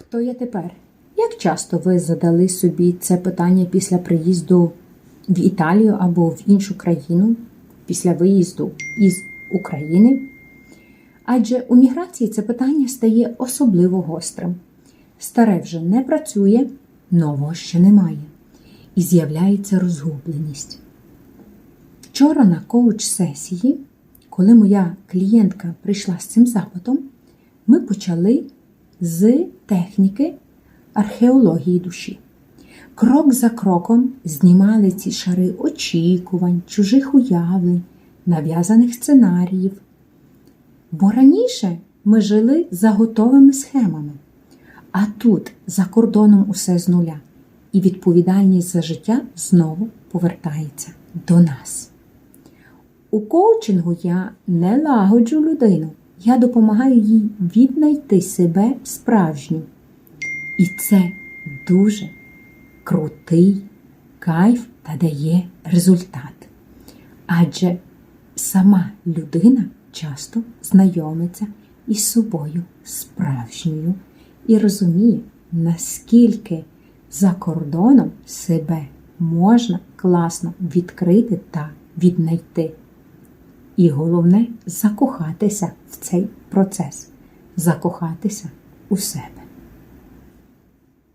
Хто я тепер? Як часто ви задали собі це питання після приїзду в Італію або в іншу країну, після виїзду із України? Адже у міграції це питання стає особливо гострим. Старе вже не працює, нового ще немає. І з'являється розгубленість. Вчора на коуч-сесії, коли моя клієнтка прийшла з цим запитом, ми почали з техніки археології душі. Крок за кроком знімали ці шари очікувань, чужих уявлень, нав'язаних сценаріїв. Бо раніше ми жили за готовими схемами, а тут за кордоном усе з нуля, і відповідальність за життя знову повертається до нас. У коучингу я не лагоджу людину, я допомагаю їй віднайти себе справжню. І це дуже крутий кайф та дає результат. Адже сама людина часто знайомиться із собою справжньою і розуміє, наскільки за кордоном себе можна класно відкрити та віднайти. І головне закохатися в цей процес, закохатися у себе.